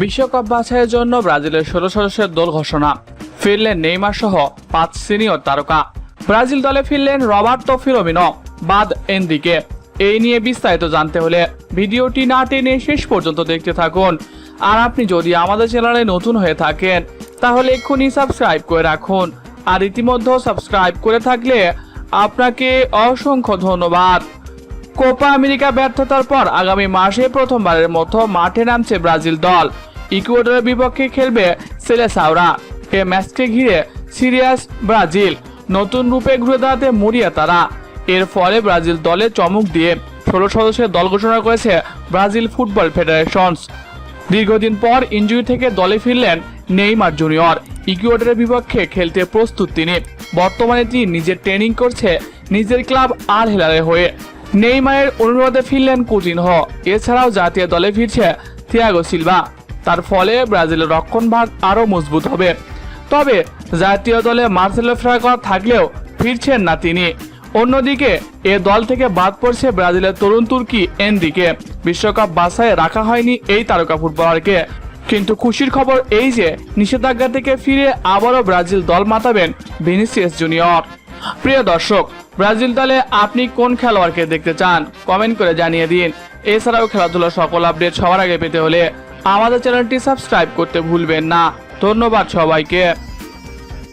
বিশ্বকাপ বাছাইয়ের জন্য ব্রাজিলের ষোলো সদস্যের দল ঘোষণা। ফিরলেন নেইমার সহ পাঁচ সিনিয়র তারকা। ব্রাজিল দলে ফিরলেন রবার্তো ফিরোমিনো। বাদ এনদিকে এই নিয়ে বিস্তারিত জানতে হলে ভিডিওটি না টেনে শেষ পর্যন্ত দেখতে থাকুন। আর আপনি যদি আমাদের চ্যানেলে নতুন হয়ে থাকেন, তাহলে এক্ষুনি সাবস্ক্রাইব করে রাখুন। আর ইতিমধ্যে সাবস্ক্রাইব করে থাকলে আপনাকে অসংখ্য ধন্যবাদ। কোপা আমেরিকা ব্যর্থতার পর আগামী মাসে প্রথমবারের মতো মাঠে নামছে ব্রাজিল দল। ইকুয়েডরের বিপক্ষে খেলবে সেলে সেলেসাওরা। এ ম্যাচকে ঘিরে সিরিয়াস ব্রাজিল। নতুন রূপে ঘুরে দাঁড়াতে মরিয়া তারা। এর ফলে ব্রাজিল দলে চমক দিয়ে ষোলো সদস্যের দল ঘোষণা করেছে ব্রাজিল ফুটবল ফেডারেশনস। দীর্ঘদিন পর ইনজুরি থেকে দলে ফিরলেন নেইমার জুনিয়র। ইকুয়েডরের বিপক্ষে খেলতে প্রস্তুত তিনি। বর্তমানে তিনি নিজের ট্রেনিং করছে নিজের ক্লাব আর হেলারে হয়ে। নেইমারের অনুরোধে ফিরলেন কুটিনহ এছাড়াও জাতীয় দলে ফিরছে থিয়াগো সিলভা। তার ফলে ব্রাজিলের রক্ষণ ভাগ আরও মজবুত হবে। তবে জাতীয় দলে মার্সেলো ফ্রাগর থাকলেও ফিরছেন না তিনি। অন্যদিকে এ দল থেকে বাদ পড়ছে ব্রাজিলের তরুণ তুর্কি এনদিকে বিশ্বকাপ বাছাইয়ে রাখা হয়নি এই তারকা ফুটবলারকে। কিন্তু খুশির খবর এই যে, নিষেধাজ্ঞা থেকে ফিরে আবারও ব্রাজিল দল মাতাবেন ভিনিসিয়াস জুনিয়র। প্রিয় দর্শক ব্রাজিল দলে আপনি কোন খেলোয়াড়কে দেখতে চান? কমেন্ট করে জানিয়ে দিন। এছাড়াও খেলাধুলার সকল আপডেট সবার আগে পেতে হলে আমাদের চ্যানেলটি সাবস্ক্রাইব করতে ভুলবেন না। ধন্যবাদ সবাইকে।